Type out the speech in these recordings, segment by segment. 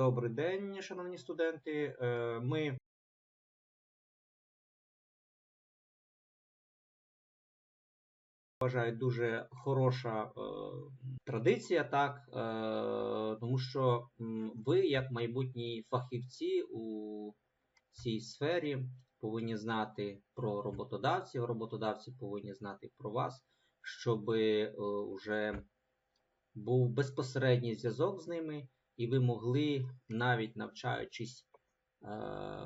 Добрий день, шановні студенти. Е, Ми вважаю дуже хороша е, традиція, так, е, тому що ви, як майбутні фахівці у цій сфері, повинні знати про роботодавців, роботодавці повинні знати про вас, щоб вже був безпосередній зв'язок з ними, і ви могли, навіть навчаючись е,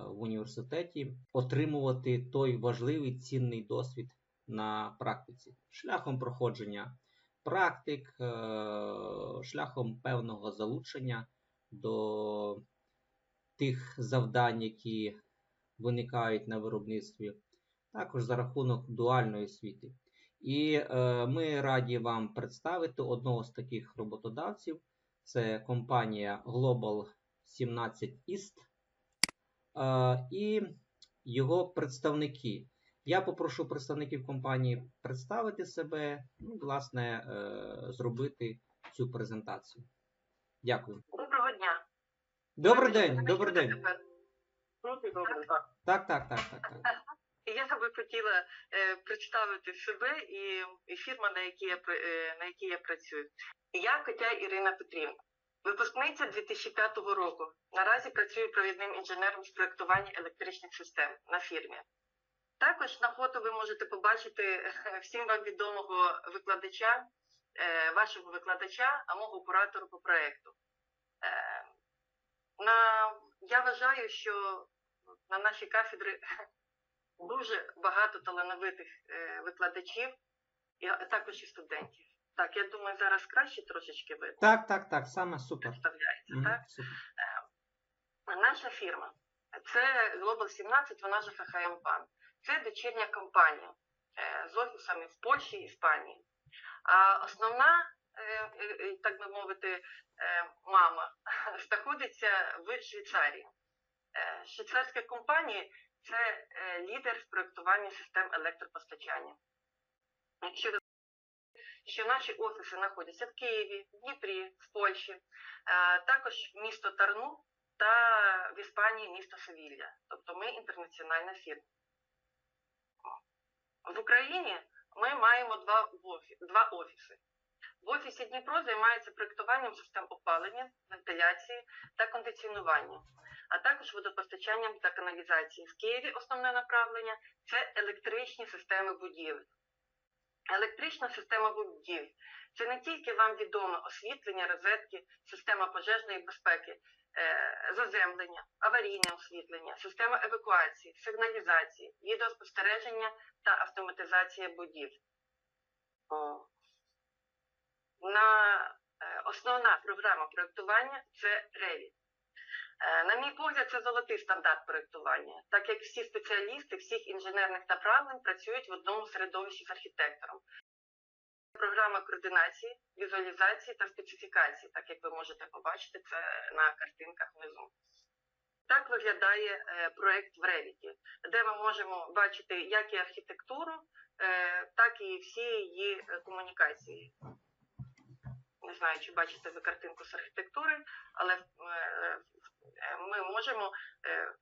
в університеті, отримувати той важливий цінний досвід на практиці, шляхом проходження практик, е, шляхом певного залучення до тих завдань, які виникають на виробництві, також за рахунок дуальної освіти. І е, ми раді вам представити одного з таких роботодавців. Це компанія Global 17 East е, і його представники. Я попрошу представників компанії представити себе, ну, власне, е, зробити цю презентацію. Дякую. Доброго дня. Добрий день, добрий день. Чути добре, так. Так, так, так, так, так. Я би хотіла е, представити себе і, і фірма, на якій я е, на якій я працюю. Я Котя Ірина Петрівна, випускниця 2005 року. Наразі працюю провідним інженером з проєктування електричних систем на фірмі. Також на фото ви можете побачити е, всім вам відомого викладача, е, вашого викладача, а мого куратора по проєкту. Е, на, я вважаю, що на нашій кафедрі дуже багато талановитих е, викладачів, і, також і студентів. Так, я думаю, зараз краще трошечки видно Так, так, так, саме супер. представляється, Мгм, так? супер. Наша фірма це Global 17, вона ж ХХМ ПАН. Це дочірня компанія е, з офісами в Польщі і Іспанії. А основна, е, е, так би мовити, е, мама знаходиться в Швейцарії. Е, Швейцарська компанія це е, лідер в проєктуванні систем електропостачання. Якщо що наші офіси знаходяться в Києві, в Дніпрі, в Польщі, е, також місто Тарну та в Іспанії місто Севілля. Тобто ми інтернаціональна фірма. В Україні ми маємо два, два офіси. В офісі Дніпро займається проєктуванням систем опалення, вентиляції та кондиціонування, а також водопостачанням та каналізації. В Києві основне направлення це електричні системи будівель. Електрична система будівель це не тільки вам відоме освітлення, розетки, система пожежної безпеки, е, заземлення, аварійне освітлення, система евакуації, сигналізації, відеоспостереження та автоматизація будівель. Е, основна програма проєктування це Revit. Е, На мій погляд, це золотий стандарт проєктування, так як всі спеціалісти всіх інженерних направлень працюють в одному середовищі з архітектором. Програма координації, візуалізації та специфікації, так як ви можете побачити це на картинках внизу. Так виглядає е, проєкт в Revit, де ми можемо бачити як і архітектуру, е, так і всі її комунікації. Не знаю, чи бачите ви картинку з архітектури, але е, ми можемо е,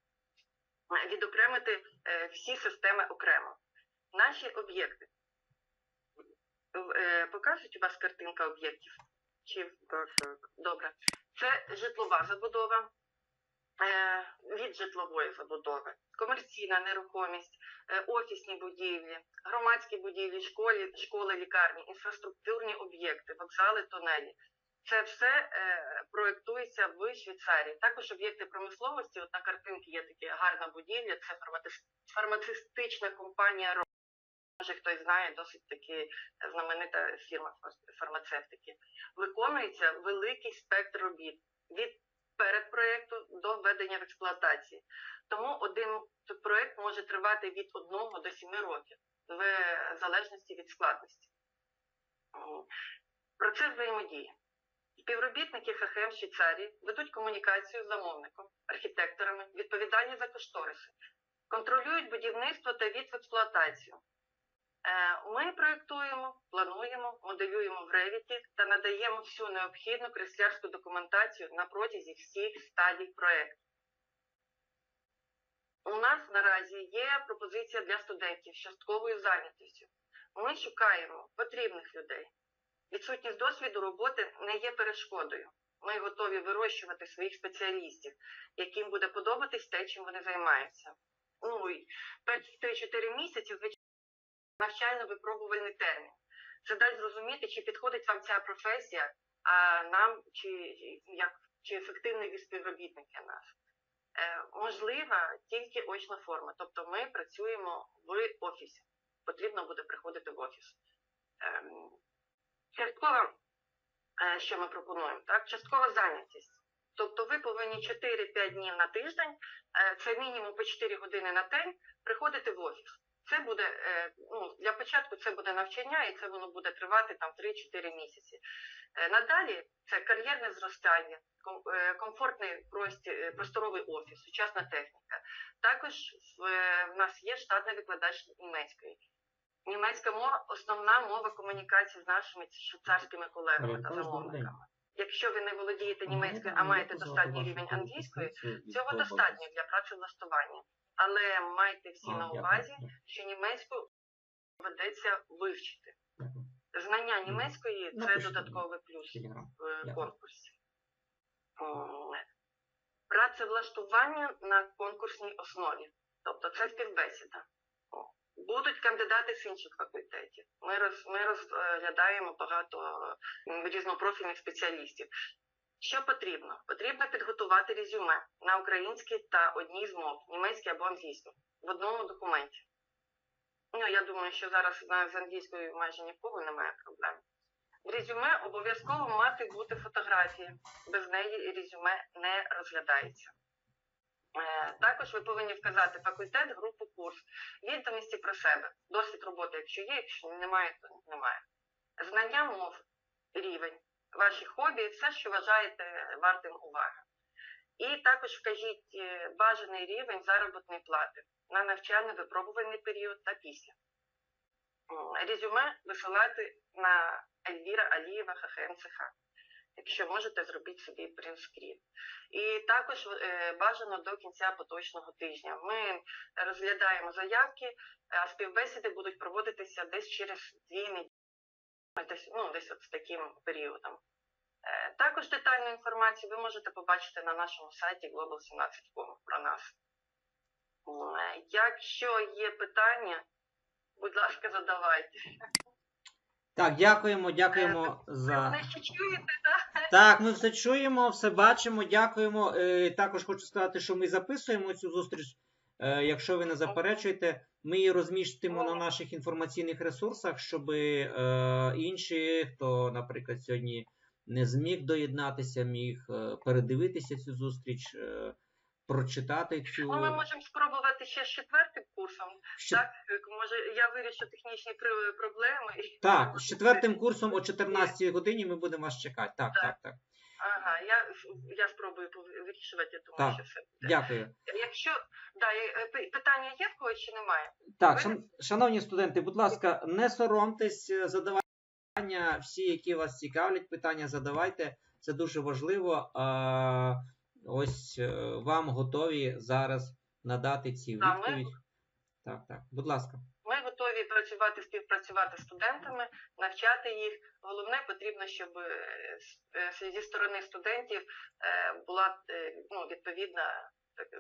відокремити е, всі системи окремо. Наші об'єкти. Е, Покажуть у вас картинка об'єктів? Чи добре? Це житлова забудова е, від житлової забудови, комерційна нерухомість, е, офісні будівлі, громадські будівлі, школи, школи, лікарні, інфраструктурні об'єкти, вокзали, тунелі. Це все е, проєктується в Швейцарії. Також об'єкти промисловості. От на картинці є така гарна будівля. Це фармацевтична компанія. Може, хтось знає, досить таки знаменита фірма фармацевтики. Виконується великий спектр робіт від передпроєкту до введення в експлуатації. Тому один проєкт може тривати від 1 до 7 років, в залежності від складності. Процес взаємодії. Співробітники ХХМ Швейцарії ведуть комунікацію з замовником, архітекторами, відповідальні за кошториси, контролюють будівництво та від експлуатацію, Е, Ми проєктуємо, плануємо, моделюємо в Revit та надаємо всю необхідну креслярську документацію на протязі всіх стадій проєкту. У нас наразі є пропозиція для студентів з частковою зайнятістю. Ми шукаємо потрібних людей. Відсутність досвіду роботи не є перешкодою. Ми готові вирощувати своїх спеціалістів, яким буде подобатись те, чим вони займаються. Ну і перші 3-4 місяці, звичайно, навчально-випробувальний термін. Це дасть зрозуміти, чи підходить вам ця професія, а нам чи як чи ефективний ви співробітник для нас. Е, можлива тільки очна форма, тобто ми працюємо в офісі. Потрібно буде приходити в офіс. Ем, часткова, е, що ми пропонуємо, так? часткова зайнятість. Тобто ви повинні 4-5 днів на тиждень, е, це мінімум по 4 години на день, приходити в офіс. Це буде е, ну, для початку це буде навчання, і це воно буде тривати там 3-4 місяці. Надалі це кар'єрне зростання, комфортний прості- е, просторовий офіс, сучасна техніка. Також в нас є штатний викладач німецької. Німецька мова основна мова комунікації з нашими швейцарськими колегами та замовниками. Якщо ви не володієте німецькою, а маєте достатній рівень англійської, цього достатньо для працевлаштування. Але майте всі на увазі, що німецьку доведеться вивчити. Знання німецької це додатковий плюс в конкурсі. Працевлаштування на конкурсній основі. Тобто це співбесіда. Будуть кандидати з інших факультетів. Ми, роз, ми розглядаємо багато різнопрофільних спеціалістів. Що потрібно? Потрібно підготувати резюме на українській та одній з мов, німецькій або англійській, в одному документі. Ну, я думаю, що зараз з англійською майже нікого немає проблем. В резюме обов'язково мати бути фотографія. Без неї резюме не розглядається. Е, Також ви повинні вказати факультет, групу, курс, відомості про себе, досвід роботи, якщо є, якщо немає, то немає. Знання мов, рівень, ваші хобі, все, що вважаєте вартим уваги. І також вкажіть е, бажаний рівень заробітної плати на навчально-випробувальний період та після. Резюме висилати на Ельвіра Алієва ХХМЦХ. Якщо можете, зробіть собі принтскрін. І також е, бажано до кінця поточного тижня. Ми розглядаємо заявки, а співбесіди будуть проводитися десь через дві неділі, десь, ну, десь от з таким періодом. Е, Також детальну інформацію ви можете побачити на нашому сайті global17.com про нас. Е, Якщо є питання, будь ласка, задавайте. Так, дякуємо, дякуємо Ви за. мене ще чуєте, так? Так, ми все чуємо, все бачимо, дякуємо. Е, Також хочу сказати, що ми записуємо цю зустріч. Е, Якщо ви не заперечуєте, ми її розміщуємо на наших інформаційних ресурсах, щоб е, інші, хто, наприклад, сьогодні не зміг доєднатися, міг е, передивитися цю зустріч, е, прочитати цю. Ми можемо спробувати ще з четвертим курсом. Що- Так, може я вирішу технічні проблеми. Так, з четвертим курсом о 14 годині ми будемо вас чекати. Так, так, так. Ага, я, я спробую вирішувати, думаю, Так. що все буде. Дякую. Якщо да, е, питання є в когось чи немає? Так, шан- шановні студенти, будь ласка, не соромтесь, е, задавайте питання, всі, які вас цікавлять, питання задавайте. Це дуже важливо. Ось е, вам готові зараз надати ці відповіді. Так, так. Будь ласка. Ми готові працювати, співпрацювати з студентами, навчати їх. Головне потрібно, щоб е, е, зі сторони студентів е, була ну, відповідна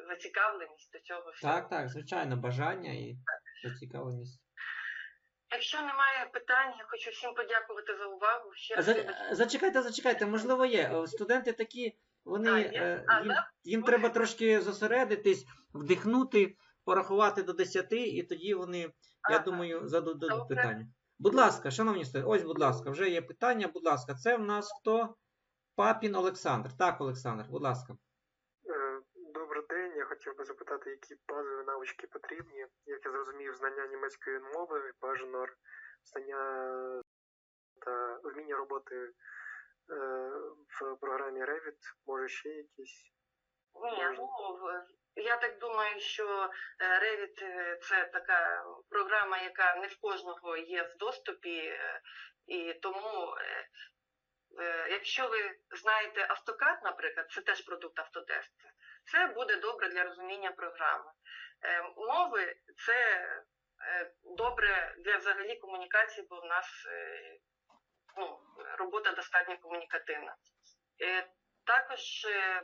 зацікавленість до цього всього. Так, так, звичайно, бажання і зацікавленість. Якщо немає питань, я хочу всім подякувати за увагу. Ще раз За, зачекайте, зачекайте, можливо, є. Студенти такі, вони е, А, їм, їм треба трошки зосередитись, вдихнути, порахувати до 10, і тоді вони, я думаю, зададуть питання. Будь ласка, шановні студенти, ось, будь ласка, вже є питання. Будь ласка, це в нас хто? Папін Олександр. Так, Олександр, будь ласка. Е, Добрий день. Я хотів би запитати, які базові навички потрібні. Як я зрозумів, знання німецької мови, бажано знання та вміння роботи в програмі Revit, може ще якісь. Ні, ну я так думаю, що е, Revit е, це така програма, яка не в кожного є в доступі, е, і тому, е, е, якщо ви знаєте AutoCAD, наприклад, це теж продукт Autodesk, це буде добре для розуміння програми. Е, Мови це е, добре для взагалі комунікації, бо в нас е, ну, робота достатньо комунікативна. Е, Також е,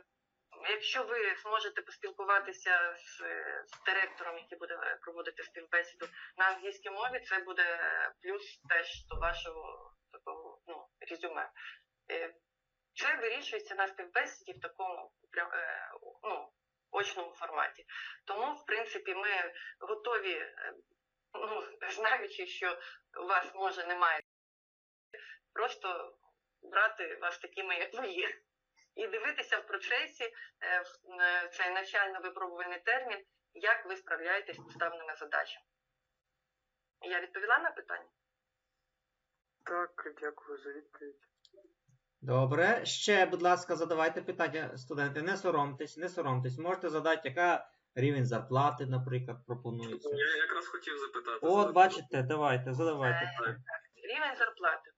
Якщо ви зможете поспілкуватися з, з директором, який буде проводити співбесіду на англійській мові, це буде плюс теж до вашого такого ну, резюме. Е, Це вирішується на співбесіді в такому ну, очному форматі. Тому, в принципі, ми готові, ну, знаючи, що у вас може немає, просто брати вас такими, як ви є і дивитися в процесі е, в е, цей навчально-випробувальний термін, як ви справляєтесь з поставленими задачами. Я відповіла на питання? Так, дякую за відповідь. Добре. Ще, будь ласка, задавайте питання, студенти. Не соромтесь, не соромтесь. Можете задати, яка рівень зарплати, наприклад, пропонується. Я якраз хотів запитати. От, бачите, давайте, задавайте. Е, Рівень зарплати.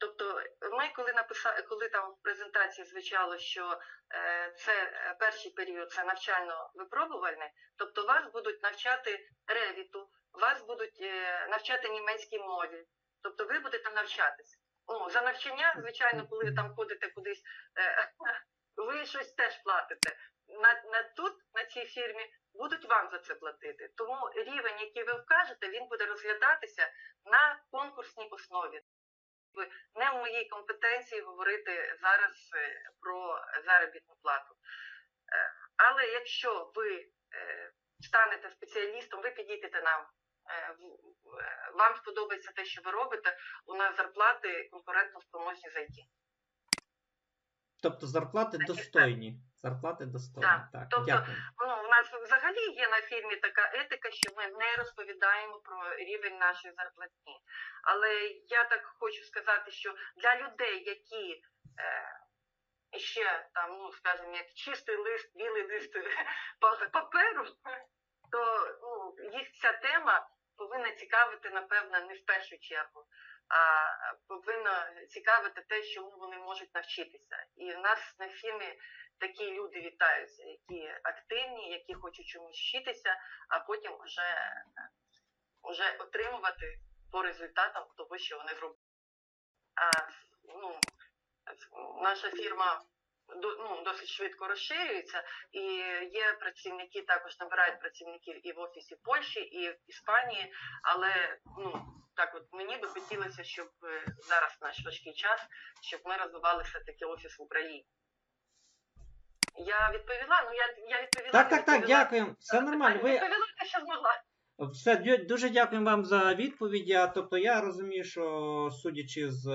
Тобто, ми, коли написали, коли там в презентації звучало, що е, це е, перший період це навчально-випробувальний, тобто вас будуть навчати ревіту, вас будуть е, навчати німецькій мові, тобто ви будете навчатися. Ну, за навчання, звичайно, коли ви там ходите кудись, ви щось теж платите. На, на тут, на цій фірмі, будуть вам за це платити. Тому рівень, який ви вкажете, він буде розглядатися на конкурсній основі. Не в моїй компетенції говорити зараз е, про заробітну плату. Е, Але якщо ви е, станете спеціалістом, ви підійдете нам. Вам сподобається те, що ви робите. У нас зарплати конкурентно спроможні зайти. Тобто зарплати достойні. Зарплати достойні. Так, Так, тобто, дякую. Ну, у нас взагалі є на фірмі така етика, що ми не розповідаємо про рівень нашої зарплатні. Але я так хочу сказати, що для людей, які е, ще там, ну скажімо, як чистий лист, білий лист паперу, то ну, їх ця тема повинна цікавити, напевно, не в першу чергу, а повинно цікавити те, чому вони можуть навчитися. І в нас на фірмі такі люди вітаються, які активні, які хочуть чомусь вчитися, а потім вже, вже отримувати по результатам того, що вони зробили. А, ну, наша фірма ну, досить швидко розширюється, і є працівники, також набирають працівників і в офісі Польщі, і в Іспанії, але ну, так от мені би хотілося, щоб е, зараз наш важкий час, щоб ми розвивали все-таки офіс в Україні. Я відповіла, ну я, я відповіла. Так, так, так, дякую. Все нормально. Ви Відповіла що змогла. Все, дуже дякую вам за відповіді. Тобто я розумію, що судячи з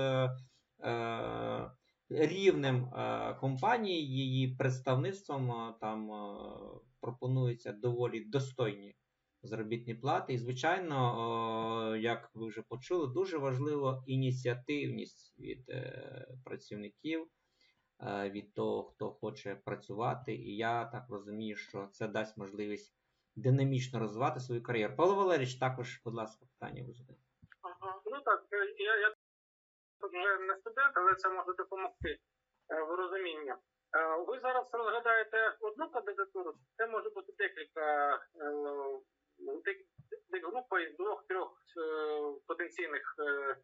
е, рівнем е, компанії, її представництвом, е, там е, пропонуються доволі достойні заробітні плати. І, звичайно, як ви вже почули, дуже важлива ініціативність від працівників. Від того, хто хоче працювати, і я так розумію, що це дасть можливість динамічно розвивати свою кар'єру. Павло Валерійович, також, будь ласка, питання ви задаєте. Мгм. Ну так, я, я тут вже не студент, але це може допомогти е, в розумінні. Е, Ви зараз розглядаєте одну кандидатуру, це може бути декілька е, дек- дек- група із двох-трьох е, потенційних е,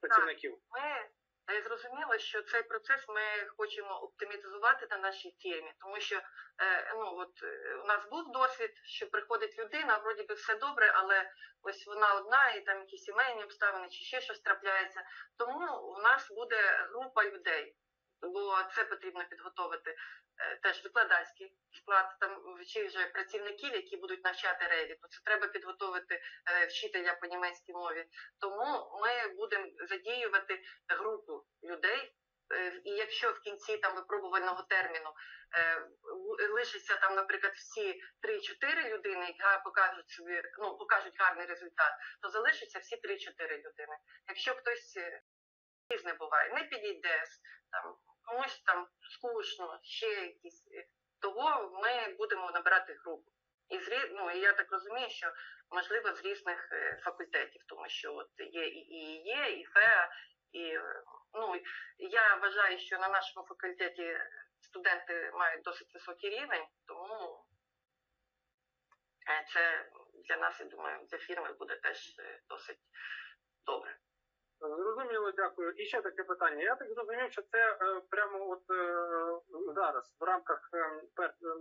працівників. Зрозуміли, що цей процес ми хочемо оптимізувати на нашій фірмі, тому що е, ну от е, у нас був досвід, що приходить людина, вроді би все добре, але ось вона одна, і там якісь сімейні обставини чи ще щось трапляється. Тому у нас буде група людей. Бо це потрібно підготовити е, теж викладацький склад там чи вже працівників, які будуть навчати ревіту. Це треба підготовити е, вчителя по німецькій мові. Тому ми будемо задіювати групу людей. Е, І якщо в кінці там випробувального терміну е, лишиться там, наприклад, всі 3-4 людини, які покажуть собі, ну покажуть гарний результат, то залишиться всі 3-4 людини. Якщо хтось різне буває, не підійде, там комусь там скучно, ще якісь. е, того ми будемо набирати групу. І з рі- ну, я так розумію, що можливо з різних е, факультетів, тому що от є і є, і ФЕА, і е, ну я вважаю, що на нашому факультеті студенти мають досить високий рівень, тому це для нас, я думаю, для фірми буде теж досить добре. Зрозуміло, дякую. І ще таке питання. Я так зрозумів, що це е, прямо от е, зараз, в рамках е,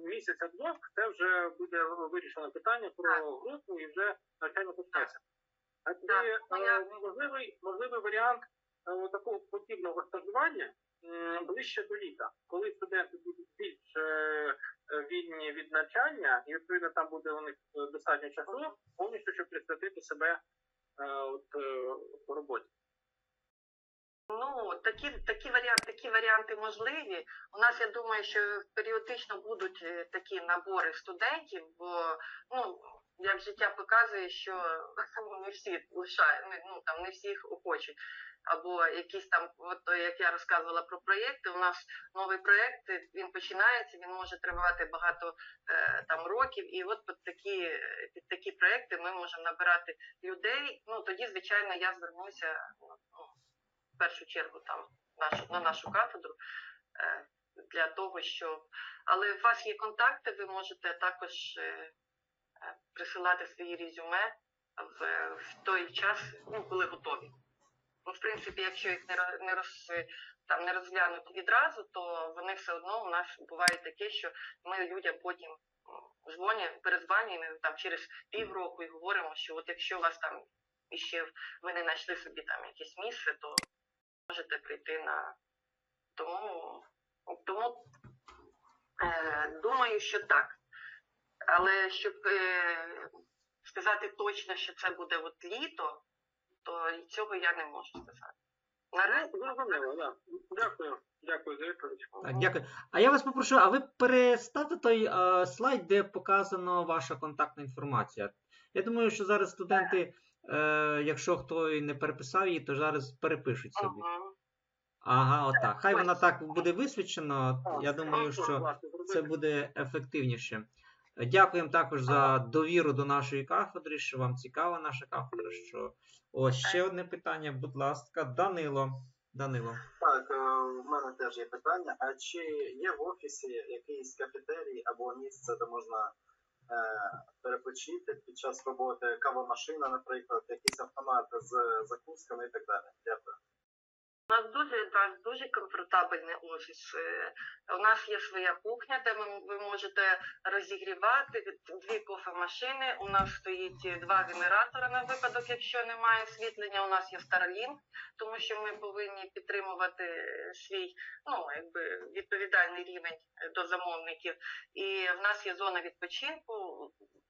місяця-двох, це вже буде вирішено питання про Так. групу і вже навчання почнеться. А я- е, можливий, можливий варіант е, такого подібного стажування м, ближче до літа, коли студенти будуть більш е, е, вільні від навчання, і відповідно там буде у них е, достатньо часу, повністю щоб присвятити себе е, от, е, роботі. Ну, такі, такі, варіанти, такі варіанти можливі. У нас, я думаю, що періодично будуть е, такі набори студентів, бо ну, як життя показує, що не всі лишають, ну там не всіх охочуть. Або якісь там, от як я розказувала про проєкти, у нас новий проєкт, він починається, він може тривати багато е, там років, і от під такі, під такі проєкти ми можемо набирати людей. Ну тоді, звичайно, я звернуся ну, в першу чергу там нашу, на нашу кафедру е, для того, щоб. Але у вас є контакти, ви можете також е, е, присилати свої резюме в, в той час, ну, коли готові. Ну, в принципі, якщо їх не, не, роз, там, не розглянуть відразу, то вони все одно у нас буває таке, що ми людям потім дзвонять, перезванюємо там через півроку і говоримо, що от якщо у вас там іще ви не знайшли собі там якесь місце, то можете прийти на тому, тому е, думаю, що так. Але щоб е, сказати точно, що це буде от літо, то цього я не можу сказати. Наразі Зрозуміло, да. Дякую. Дякую за відповідь. Так, дякую. А я вас попрошу, а ви переставте той е, слайд, де показано ваша контактна інформація. Я думаю, що зараз студенти, е, якщо хто і не переписав її, то зараз перепишуть собі. Ага, отак. Хай вона так буде висвічена. Я думаю, що це буде ефективніше. Дякуємо також за довіру до нашої кафедри, що вам цікава наша кафедра. Що ось ще одне питання, будь ласка, Данило. Данило. Так, е, в мене теж є питання. А чи є в офісі якийсь кафетерій або місце, де можна перепочити під час роботи, кавомашина, наприклад, якісь автомати з закусками і так далі? Дякую. У нас дуже, нас дуже комфортабельний офіс. Е, У нас є своя кухня, де ви можете розігрівати дві кофемашини. У нас стоїть два генератори на випадок, якщо немає освітлення. У нас є Starlink, тому що ми повинні підтримувати свій ну, якби відповідальний рівень до замовників. І в нас є зона відпочинку.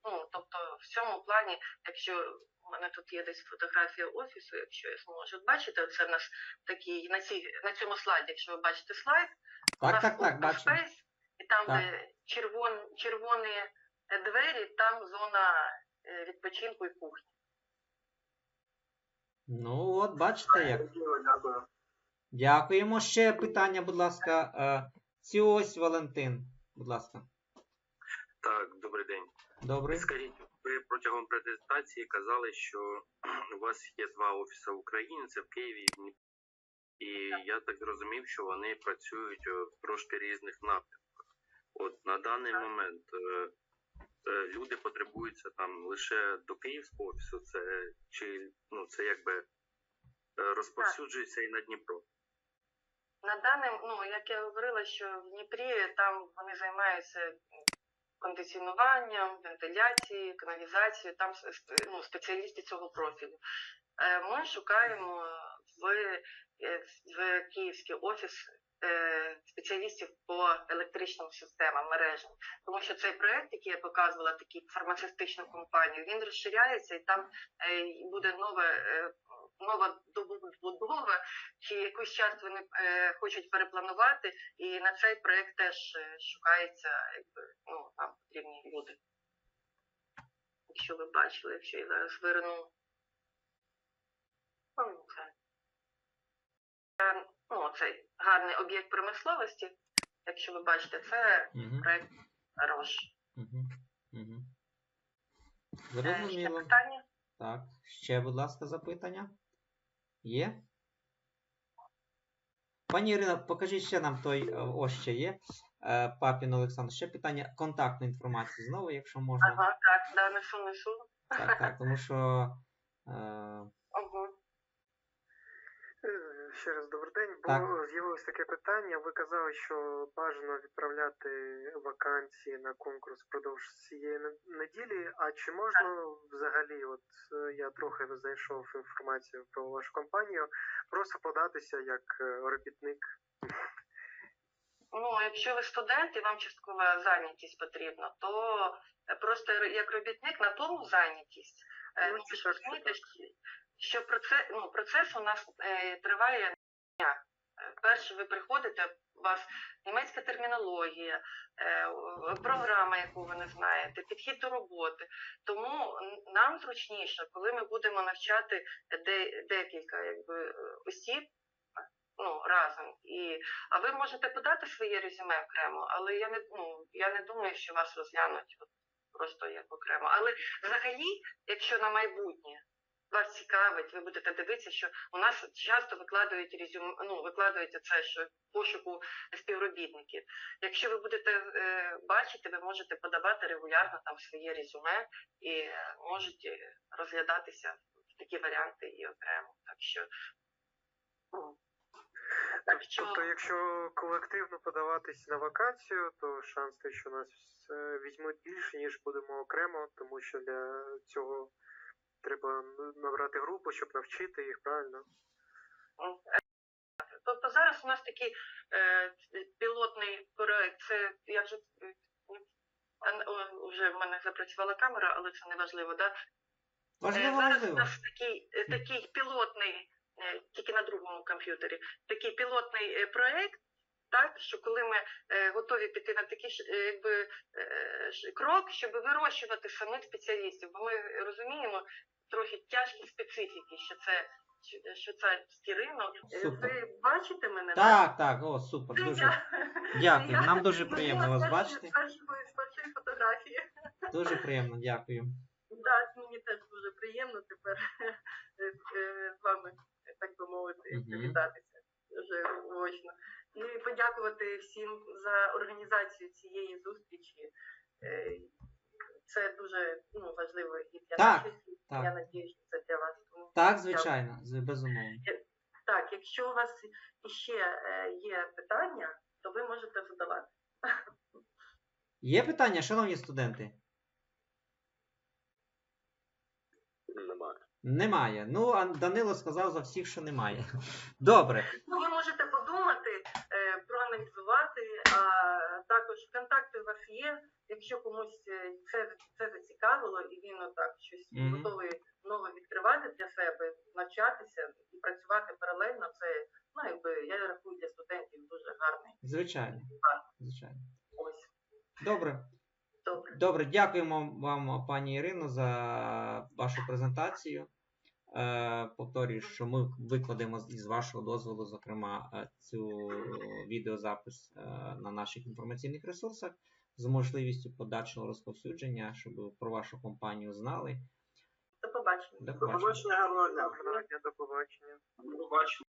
Ну, тобто, в цьому плані, якщо у мене тут є десь фотографія офісу, якщо я зможу бачити, це в нас такий на цій на цьому слайді, якщо ви бачите слайд, у нас так, так, бачу. space, і там, Так. де червон, червоні е, двері, там зона е, відпочинку і кухні. Ну, от, бачите як. Дякую. Дякуємо. Ще питання, будь ласка. Е, Ціось Валентин, будь ласка. Так, добрий день. Добрий. Скажіть, ви протягом презентації казали, що у вас є два офіси в Україні, це в Києві і в Дніпрі. І я так зрозумів, що вони працюють е, в трошки різних напрямках. От на даний Так. момент е, е, люди потребуються там лише до Київського офісу, це чи ну це якби розповсюджується і на Дніпро. На даний, ну як я говорила, що в Дніпрі там вони займаються кондиціонуванням, вентиляцією, каналізацією, там ну, спеціалісти цього профілю. Е, Ми шукаємо в, е, в Київський офіс е, спеціалістів по електричним системам, мережам. Тому що цей проект, який я показувала, такий фармацевтичну компанію, він розширяється і там буде нове. Нова добудова, чи якусь час вони е, хочуть перепланувати, і на цей проект теж е, шукається, якби ну нам потрібні люди. Якщо ви бачили, якщо я зараз верну. Ну, це. Е, Ну, цей гарний об'єкт промисловості. якщо ви бачите, це Угу. проект Рош. Угу. Угу. Е, Ще питання? Так, ще, будь ласка, запитання. Є? Пані Ірина, покажіть ще нам той, е, ось ще є. Е, Папін Олександр, ще питання контактної інформації знову, якщо можна. Ага, так, да, несу, несу. Так, так, тому що. Е, Ага. Е, Ще раз добрий день. Бо Так. з'явилось таке питання. Ви казали, що бажано відправляти вакансії на конкурс впродовж цієї неділі. А чи можна взагалі, от е, я трохи знайшов інформацію про вашу компанію, просто податися як е, робітник? Ну, якщо ви студент і вам часткова зайнятість потрібна, то просто як робітник на повну зайнятість. Ну, Ну, так, розумієте, так. Що- процес, ну, процес у нас е, триває дня. Е, Перше, ви приходите, у вас німецька термінологія, е, програма, яку ви не знаєте, підхід до роботи. Тому нам зручніше, коли ми будемо навчати де, декілька якби, е, осіб ну, разом. І, а ви можете подати своє резюме окремо, але я не, ну, я не думаю, що вас розглянуть просто як окремо. Але взагалі, якщо на майбутнє вас цікавить, ви будете дивитися, що у нас часто викладають резюме, ну, викладають це, що пошуку співробітників. Якщо ви будете е, бачити, ви можете подавати регулярно там своє резюме і е, можуть розглядатися такі варіанти і окремо. Так що, ну, так Тобто, якщо колективно подаватись на вакансію, то шанс те, що нас е, візьмуть більше, ніж будемо окремо, тому що для цього треба набрати групу, щоб навчити їх правильно. Тобто зараз у нас такий е, пілотний проект. Це я вже е, вже в мене запрацювала камера, але це не важливо. Да? Е, важливо, зараз у нас такий, е, такий пілотний, е, тільки на другому комп'ютері, такий пілотний е, проект. Так, що коли ми е, готові піти на такий е, якби, е, крок, щоб вирощувати самих спеціалістів, бо ми розуміємо трохи тяжкі специфіки, що це що- швейцарський ринок. Е, Супер. Ви бачите мене? Так, так, о, супер, дуже. я. Дякую. Я Нам дуже приємно вас бачити. з першої фотографії. Дуже приємно, дякую. Так, мені теж дуже приємно тепер е, е, з вами, так би мовити, привітатися вже очно. Ну і подякувати всім за організацію цієї зустрічі. Це дуже ну, важливо і для Так, наших, і так. я надію, що це для вас. Так, звичайно, безумовно. Так, якщо у вас ще е, є питання, то ви можете задавати. Є питання, шановні студенти? Немає. Немає. Ну, а Данило сказав за всіх, що немає. Добре. Ну, ви можете подумати, е, проаналізувати, а також контакти у вас є. Якщо комусь е, це, це зацікавило, і він отак щось Мгм. готовий нове відкривати для себе, навчатися і працювати паралельно, це ну якби я рахую для студентів дуже гарний. Звичайно. Звичайно. Ось Добре. добре. Добре, дякуємо вам, пані Ірино, за вашу презентацію. Е, повторюю, що ми викладемо з із вашого дозволу, зокрема, е, цю відеозапис е, на наших інформаційних ресурсах з можливістю подальшого розповсюдження, щоб про вашу компанію знали. До побачення. До побачення. Гарного дня, до побачення. До побачення.